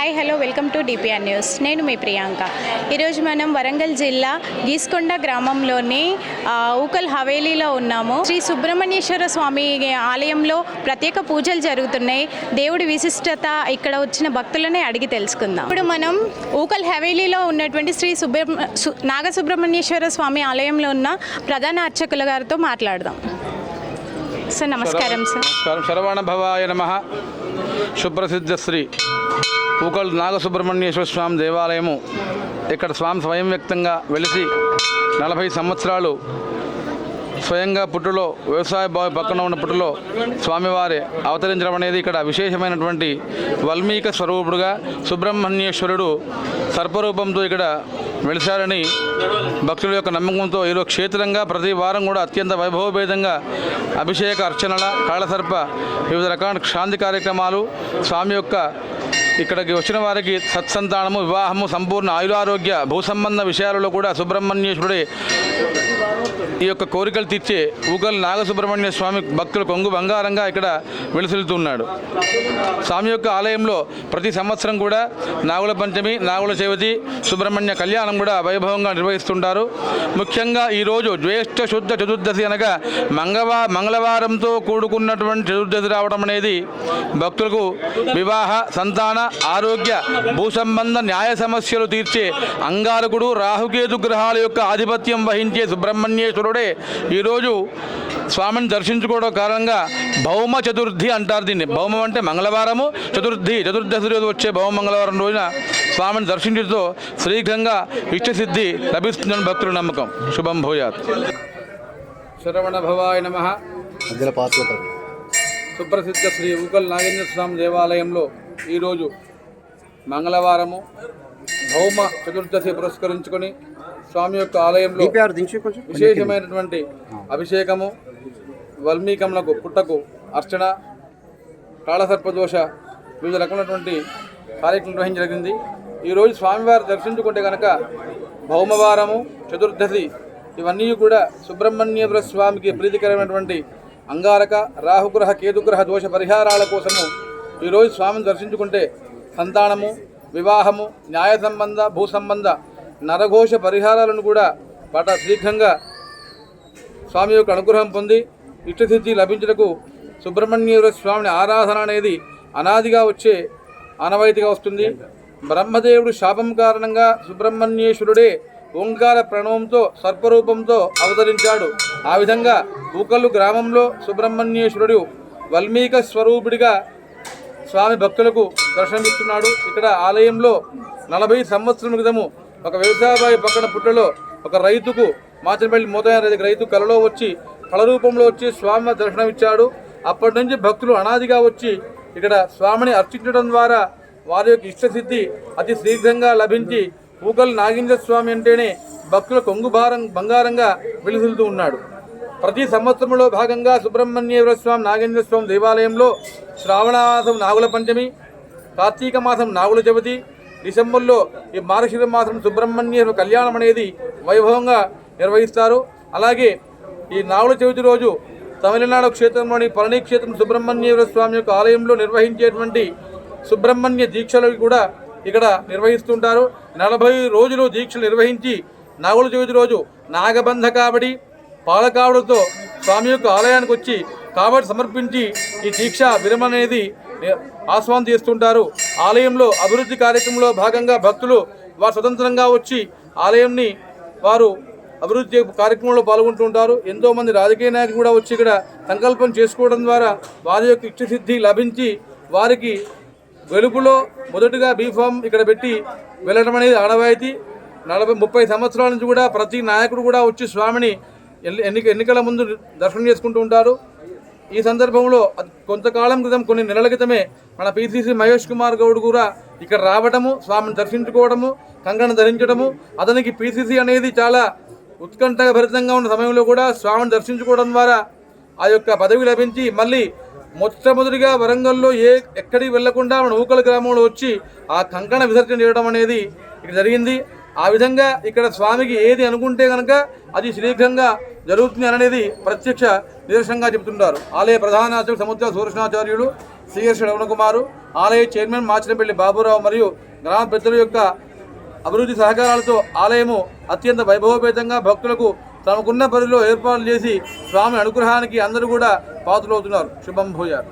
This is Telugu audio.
Hi hello welcome to DPR news. నేను మీ ప్రియాంక. ఈరోజు మనం వరంగల్ జిల్లా గీస్కొండ గ్రామంలోని ఊకల్ హవేలీలో ఉన్నాము. శ్రీ సుబ్రహ్మణ్యేశ్వర స్వామి ఆలయంలో ప్రత్యేక పూజలు జరుగుతున్నాయి. దేవుడి విశిష్టత ఇక్కడ వచ్చిన భక్తులనే అడిగి తెలుసుకుందాం. ఇప్పుడు మనం ఊకల్ హవేలీలో ఉన్నటువంటి శ్రీ సుబ్రహ్మ సు- నాగసుబ్రహ్మణ్యేశ్వర స్వామి ఆలయంలో ఉన్న ప్రధాన అర్చకుల గారితో మాట్లాడదాం. సార్ నమస్కారం సార్. శరవణ భవాయ నమ. సుప్రసిద్ధ శ్రీ నాగసుబ్రహ్మణ్యేశ్వర స్వామి దేవాలయము ఇక్కడ స్వామి స్వయం వ్యక్తంగా వెలిసి నలభై సంవత్సరాలు స్వయంగా పుట్టులో వ్యవసాయ బావి పక్కన ఉన్న పుట్టులో స్వామివారి అవతరించడం అనేది ఇక్కడ విశేషమైనటువంటి వల్మీక స్వరూపుడుగా సుబ్రహ్మణ్యేశ్వరుడు సర్పరూపంతో ఇక్కడ వెలిశారని భక్తుల యొక్క నమ్మకంతో ఈరోజు క్షేత్రంగా ప్రతి వారం కూడా అత్యంత వైభవభేదంగా అభిషేక అర్చనల కాళసర్ప వివిధ రకాల శాంతి కార్యక్రమాలు స్వామి యొక్క ఇక్కడికి వచ్చిన వారికి సత్సంతానము వివాహము సంపూర్ణ ఆయురారోగ్య భూసంబంధ విషయాలలో కూడా సుబ్రహ్మణ్యేశ్వరుడే ఈ యొక్క కోరికలు తీర్చే ఊగల్ నాగసుబ్రహ్మణ్య స్వామి భక్తులు కొంగు బంగారంగా ఇక్కడ వెలుసిల్లుతున్నాడు స్వామి యొక్క ఆలయంలో ప్రతి సంవత్సరం కూడా నాగుల పంచమి నాగుల చవితి సుబ్రహ్మణ్య కళ్యాణం కూడా వైభవంగా నిర్వహిస్తుంటారు. ముఖ్యంగా ఈరోజు జ్యేష్ఠ శుద్ధ చతుర్దశి అనగా మంగళవా మంగళవారంతో కూడుకున్నటువంటి చతుర్దశి రావడం అనేది భక్తులకు వివాహ సంతాన ఆరోగ్య భూసంబంధ న్యాయ సమస్యలు తీర్చే అంగారకుడు రాహుకేతు గ్రహాల యొక్క ఆధిపత్యం వహించే సుబ్రహ్మణ్యేశ్వరుడే ఈరోజు స్వామిని దర్శించుకోవడం కారణంగా భౌమ చతుర్థి అంటారు దీన్ని. భౌమం అంటే మంగళవారము చతుర్థి చతుర్దశి రోజు వచ్చే భౌమ మంగళవారం రోజున స్వామిని దర్శించడంతో శీఘ్రంగా ఇష్టసిద్ధి లభిస్తుందని భక్తుల నమ్మకం. శుభం భూయాత్. శరవణ భవాయ నమ. సుప్రసిద్ధ శ్రీ ఊకల్ నాగేంద్ర స్వామి దేవాలయంలో ఈరోజు మంగళవారము భౌమ చతుర్దశి పురస్కరించుకొని స్వామి యొక్క ఆలయంలో విశేషమైనటువంటి అభిషేకము వల్మీకములకు పుట్టకు అర్చన కాళసర్పదోష వివిధ రకమైనటువంటి కార్యక్రమం నిర్వహించడం జరిగింది. ఈరోజు స్వామివారి దర్శించుకుంటే కనుక భౌమవారము చతుర్దశి ఇవన్నీ కూడా సుబ్రహ్మణ్యేశ్వర స్వామికి ప్రీతికరమైనటువంటి అంగారక రాహుగ్రహ కేతుగ్రహ దోష పరిహారాల కోసము ఈరోజు స్వామిని దర్శించుకుంటే సంతానము వివాహము న్యాయ సంబంధ భూ సంబంధ నరఘోష పరిహారాలను కూడా పట శీఘ్రంగా స్వామి యొక్క అనుగ్రహం పొంది ఇష్టసిద్ధి లభించుటకు సుబ్రహ్మణ్యేశ్వర స్వామిని ఆరాధన అనేది అనాదిగా వచ్చే ఆనవాయితీగా వస్తుంది. బ్రహ్మదేవుడు శాపం కారణంగా సుబ్రహ్మణ్యేశ్వరుడే ఓంకార ప్రణవంతో సర్పరూపంతో అవతరించాడు. ఆ విధంగా ఊకల్లు గ్రామంలో సుబ్రహ్మణ్యేశ్వరుడు వల్మీక స్వరూపుడిగా స్వామి భక్తులకు దర్శనమిస్తున్నాడు. ఇక్కడ ఆలయంలో నలభై సంవత్సరం క్రితము ఒక వ్యవసాయబాయి పక్కన పుట్టలో ఒక రైతుకు మాచనపల్లి మోతయ్య రైతు కలలో వచ్చి కళ రూపంలో వచ్చి స్వామి దర్శనమిచ్చాడు. అప్పటి నుంచి భక్తులు అనాదిగా వచ్చి ఇక్కడ స్వామిని అర్చించడం ద్వారా వారి యొక్క ఇష్టసిద్ధి అతి శీఘ్రంగా లభించి ఊకల్ నాగేంద్ర స్వామి అంటేనే భక్తుల కొంగు భారం బంగారంగా వెలుసులుతూ ఉన్నాడు. ప్రతి సంవత్సరంలో భాగంగా సుబ్రహ్మణ్యేశ్వర స్వామి నాగేంద్ర స్వామి దేవాలయంలో శ్రావణ మాసం నాగుల పంచమి కార్తీక మాసం నాగుల చవితి డిసెంబర్లో ఈ మార్గశిర మాసం సుబ్రహ్మణ్యేశ్వర కళ్యాణం అనేది వైభవంగా నిర్వహిస్తారు. అలాగే ఈ నాగుల చవితి రోజు తమిళనాడు క్షేత్రంలోని పళని క్షేత్రం సుబ్రహ్మణ్యేశ్వర స్వామి యొక్క ఆలయంలో నిర్వహించేటువంటి సుబ్రహ్మణ్య దీక్షలు కూడా ఇక్కడ నిర్వహిస్తుంటారు. నలభై రోజులు దీక్షలు నిర్వహించి నాగుల చవితి రోజు నాగబంధ కాబడి పాలకావులతో స్వామి యొక్క ఆలయానికి వచ్చి కాబట్టి సమర్పించి ఈ దీక్ష విరమణ అనేది ఆస్వాదం చేస్తుంటారు. ఆలయంలో అభివృద్ధి కార్యక్రమంలో భాగంగా భక్తులు వారు స్వతంత్రంగా వచ్చి ఆలయంని వారు అభివృద్ధి కార్యక్రమంలో పాల్గొంటుంటారు ఎంతోమంది రాజకీయ నాయకులు కూడా వచ్చి ఇక్కడ సంకల్పం చేసుకోవడం ద్వారా వారి యొక్క ఇష్టసిద్ధి లభించి వారికి వెలుపులో మొదటగా బీఫామ్ ఇక్కడ పెట్టి వెళ్ళడం అనేది ఆనవాయితీ నలభై ముప్పై సంవత్సరాల నుంచి కూడా ప్రతి నాయకుడు కూడా వచ్చి స్వామిని ఎన్నిక ఎన్నికల ముందు దర్శనం చేసుకుంటూ ఉంటారు. ఈ సందర్భంలో కొంతకాలం క్రితం కొన్ని నెలల క్రితమే మన పిసిసి మహేష్ కుమార్ గౌడ్ కూడా ఇక్కడ రావడము స్వామిని దర్శించుకోవడము కంగణ ధరించడము అతనికి పిసిసి అనేది చాలా ఉత్కంఠభరితంగా ఉన్న సమయంలో కూడా స్వామిని దర్శించుకోవడం ద్వారా ఆ యొక్క పదవి లభించి మళ్ళీ మొట్టమొదటిగా వరంగల్లో ఏ ఎక్కడికి వెళ్ళకుండా మన ఊకల గ్రామంలో వచ్చి ఆ కంకణ విసర్జన చేయడం అనేది ఇక్కడ జరిగింది. ఆ విధంగా ఇక్కడ స్వామికి ఏది అనుకుంటే కనుక అది శీఘ్రంగా జరుగుతుంది అనేది ప్రత్యక్ష నిదర్శనంగా చెబుతుంటారు. ఆలయ ప్రధాన అర్చకులు సముద్ర సూర్యనాచార్యులు శ్రీకృష్ణ రమణకుమారు ఆలయ చైర్మన్ మాచినపల్లి బాబురావు మరియు గ్రామ పెద్దల యొక్క అభివృద్ధి సహకారాలతో ఆలయము అత్యంత వైభవపేతంగా భక్తులకు తమకున్న పరిధిలో ఏర్పాట్లు చేసి స్వామి అనుగ్రహానికి అందరూ కూడా పాత్రలవుతున్నారు. శుభం భూయారు